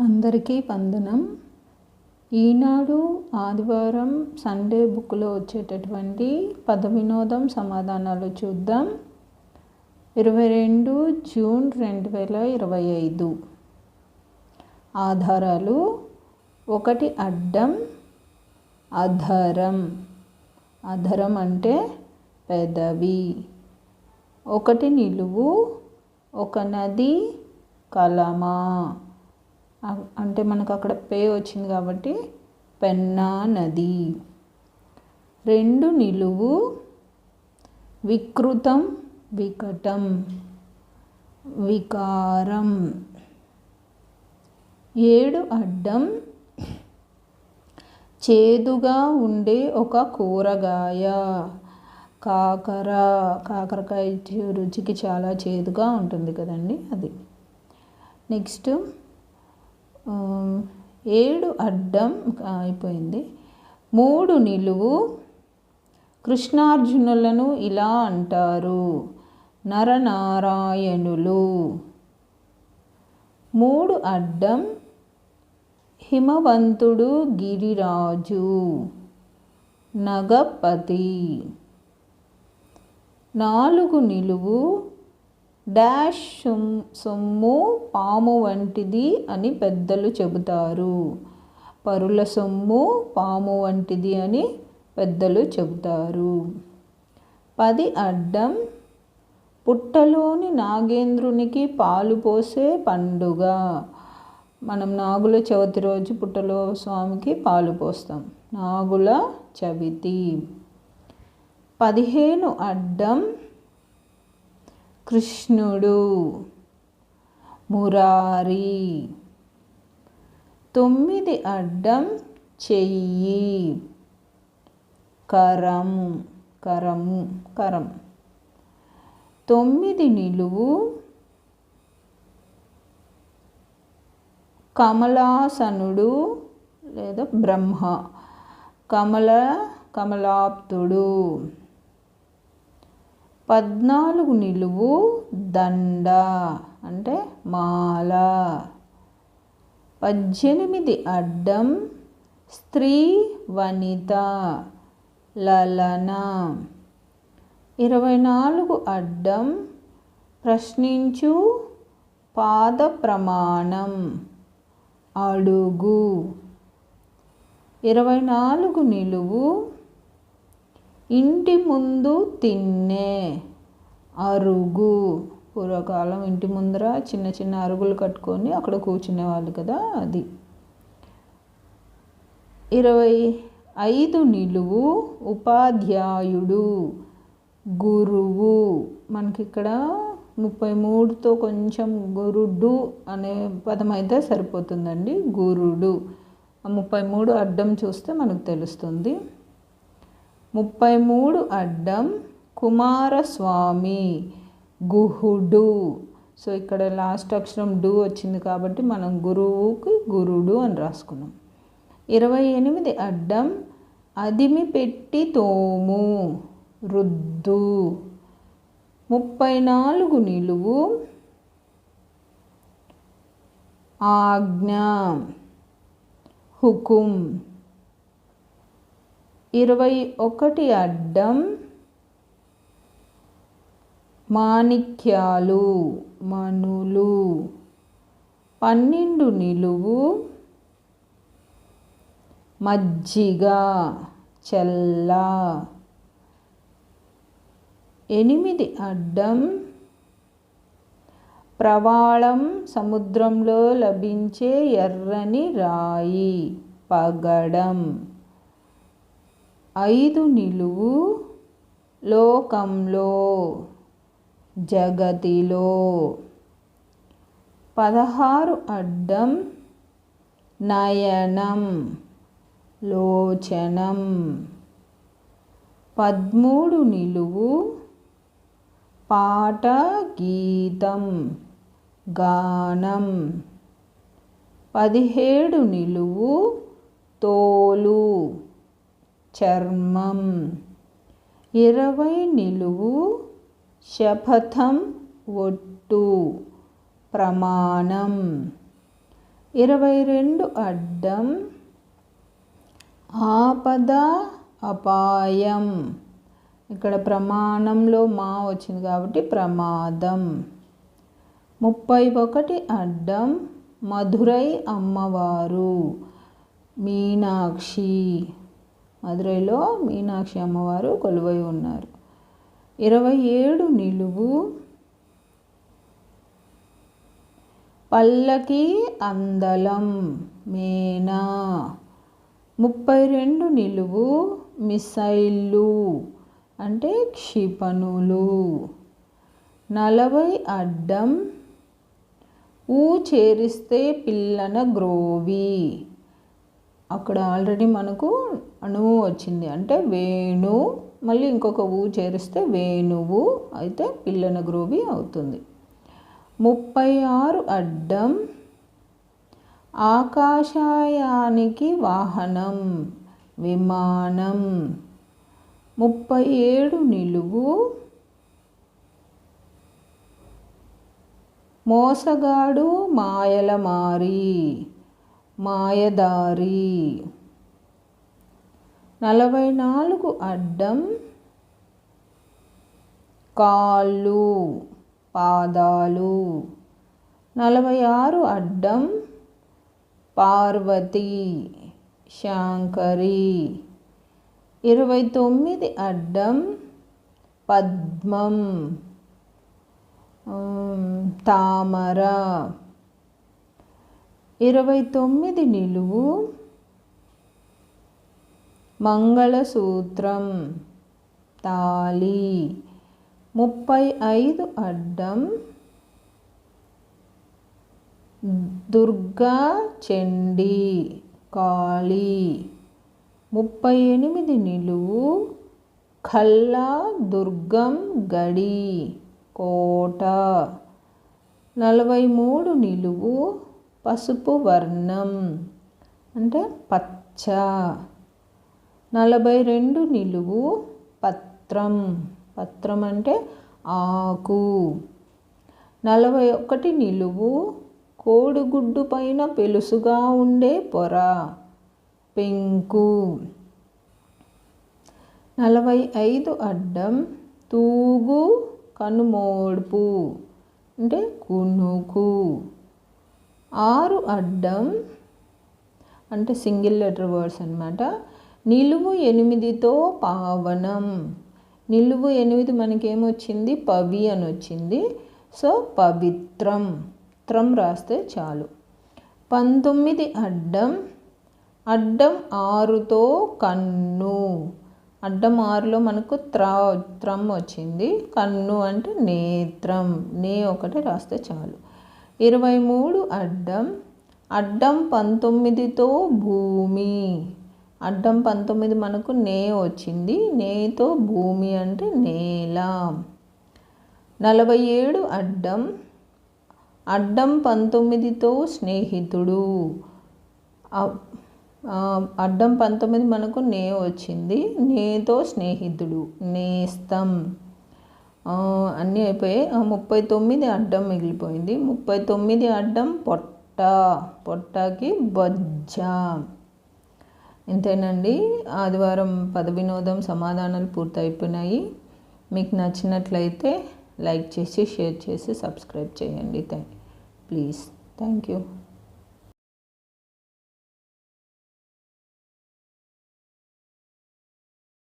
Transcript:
అందరికీ వందనం. ఈనాడు ఆదివారం సండే బుక్లో వచ్చేటటువంటి పద వినోదం సమాధానాలు చూద్దాం. ఇరవై రెండు జూన్ రెండు వేల ఇరవై ఐదు. ఆధారాలు ఒకటి అడ్డం అధరం. అధరం అంటే పెదవి. ఒకటి నిలువు ఒక నది కలమా. అంటే మనకు అక్కడ పే వచ్చింది కాబట్టి పెన్నా నది. రెండు నిలువు వికృతం వికటం వికారం. ఏడు అడ్డం చేదుగా ఉండే ఒక కూరగాయ. కాకర కాకరకాయ రుచికి చాలా చేదుగా ఉంటుంది కదండి అది. నెక్స్ట్ ఏడు అడ్డం అయిపోయింది. మూడు నిలువు కృష్ణార్జునులను ఇలా అంటారు. నరనారాయణులు. మూడు అడ్డం హిమవంతుడు గిరిరాజు. నగపతి. నాలుగు నిలువు డాష్ సొమ్- సొమ్ము పాము వంటిది అని పెద్దలు చెబుతారు. పరుల సొమ్ము పాము వంటిది అని పెద్దలు చెబుతారు. పది అడ్డం. పుట్టలోని నాగేంద్రునికి పాలు పోసే పండుగ. మనం నాగుల చవితి రోజు పుట్టలో స్వామికి పాలు పోస్తాం. నాగుల చవితి. పదిహేను అడ్డం. కృష్ణుడు. మురారి. తొమ్మిది అడ్డం చెయ్యి. కరం కరము కరం. తొమ్మిది నిలువు. కమలాసనుడు లేదా బ్రహ్మ. కమల కమలాప్తుడు. పద్నాలుగు నిలువు దండ అంటే మాల. పద్దెనిమిది అడ్డం స్త్రీ వనిత లలన. ఇరవై నాలుగు అడ్డం ప్రశ్నించు పాద ప్రమాణం అడుగు. ఇరవై నాలుగు నిలువు ఇంటి ముందు తిన్నే. అరుగు. పూర్వకాలం ఇంటి ముందర చిన్న చిన్న అరుగులు కట్టుకొని అక్కడ కూర్చునేవాళ్ళు కదా అది. ఇరవై ఐదు నిలువు ఉపాధ్యాయుడు గురువు. మనకి ఇక్కడ ముప్పై మూడుతో కొంచెం గురుడు అనే పదం అయితే సరిపోతుందండి. గురుడు. ఆ ముప్పై మూడు అడ్డం చూస్తే మనకు తెలుస్తుంది. ముప్పై మూడు అడ్డం కుమారస్వామి గుహుడు. సో ఇక్కడ లాస్ట్ అక్షరం డు వచ్చింది కాబట్టి మనం గురువుకి గురుడు అని రాసుకున్నాం. ఇరవై ఎనిమిది అడ్డం అదిమి పెట్టి తోము రుద్దు. ముప్పై నాలుగు నిలువు ఆజ్ఞ హుకుం. ఇరవై ఒకటి అడ్డం మాణిక్యాలు మనులు పన్నెండు నిలువు మజ్జిగ చెల్ల. ఎనిమిది అడ్డం ప్రవాళం సముద్రంలో లభించే ఎర్రని రాయి పగడం. ఐదు నిలువు లోకంలో జగతిలో. పదహారు అడ్డం నయనం లోచనం. పదమూడు నిలువు పాట గీతం గానం. పదిహేడు నిలువు తోలు. చర్మం. ఇరవై నిలువు శపథం ఒట్టు ప్రమాణం. ఇరవై రెండు అడ్డం ఆపద అపాయం. ఇక్కడ ప్రమాణంలో మా వచ్చింది కాబట్టి ప్రమాదం. ముప్పై ఒకటి అడ్డం మధురై అమ్మవారు. మీనాక్షి. మధురైలో మీనాక్షి అమ్మవారు కొలువై ఉన్నారు. ఇరవై ఏడు నిలువు. పల్లకి అందలం మేనా. ముప్పై రెండు నిలువు. మిసైళ్ళు అంటే క్షిపణులు. నలభై అడ్డం. ఊ చేరిస్తే పిల్లన గ్రోవి. అక్కడ ఆల్రెడీ మనకు అణువు వచ్చింది. అంటే వేణు మళ్ళీ ఇంకొక ఊ చేరిస్తే వేణువు అయితే పిల్లన గ్రూవి అవుతుంది. ముప్పై ఆరు అడ్డం. ఆకాశాయానికి వాహనం విమానం. ముప్పై ఏడు నిలువు. మోసగాడు మాయలమారి. మాయదారి. నలభై నాలుగు అడ్డం కాళ్ళు పాదాలు. నలభై ఆరు అడ్డం పార్వతి శాంకరి. ఇరవై తొమ్మిది అడ్డం పద్మం. తామర. ఇరవై తొమ్మిది నిలువు. మంగళసూత్రం. తాలి ముప్పై ఐదు అడ్డం. దుర్గా చండి. కాళీ. ముప్పై ఎనిమిది నిలువు. ఖల్లా దుర్గం గడి. కోట. నలభై మూడు నిలువు. పసుపు వర్ణం. అంటే పచ్చ. నలభై రెండు నిలువు పత్రం. పత్రం అంటే ఆకు. నలభై ఒకటి నిలువు కోడిగుడ్డు పైన పెలుసుగా ఉండే పొర. పెంకు. నలభై ఐదు అడ్డం తూగు కనుమోడ్పు. అంటే కునుకు. ఆరు అడ్డం అంటే సింగిల్ లెటర్ వర్డ్స్ అనమాట నిలువు ఎనిమిదితో పావనం. నిలువు ఎనిమిది మనకేమొచ్చింది? పవి అని వచ్చింది సో పవిత్రం. త్రం రాస్తే చాలు. పంతొమ్మిది అడ్డం. అడ్డం ఆరుతో కన్ను. అడ్డం ఆరులో మనకు త్ర త్రం వచ్చింది. కన్ను అంటే నేత్రం. నే ఒకటి రాస్తే చాలు. ఇరవై మూడు అడ్డం అడ్డం పంతొమ్మిదితో భూమి. అడ్డం పంతొమ్మిది మనకు నే వచ్చింది. నేతో భూమి అంటే నేల. నలభై ఏడు అడ్డం అడ్డం పంతొమ్మిదితో స్నేహితుడు. అడ్డం పంతొమ్మిది మనకు నే వచ్చింది. నేతో స్నేహితుడు. నేస్తం. అన్నీ అయిపోయాయి ముప్పై తొమ్మిది అడ్డం మిగిలిపోయింది. ముప్పై తొమ్మిది అడ్డం పొట్ట పొట్టకి బజ్జ. ఇంతేనండి ఆదివారం పద వినోదం సమాధానాలు పూర్తయిపోయినాయి. మీకు నచ్చినట్లయితే లైక్ చేసి షేర్ చేసి సబ్స్క్రైబ్ చేయండి. Thank please. Thank you.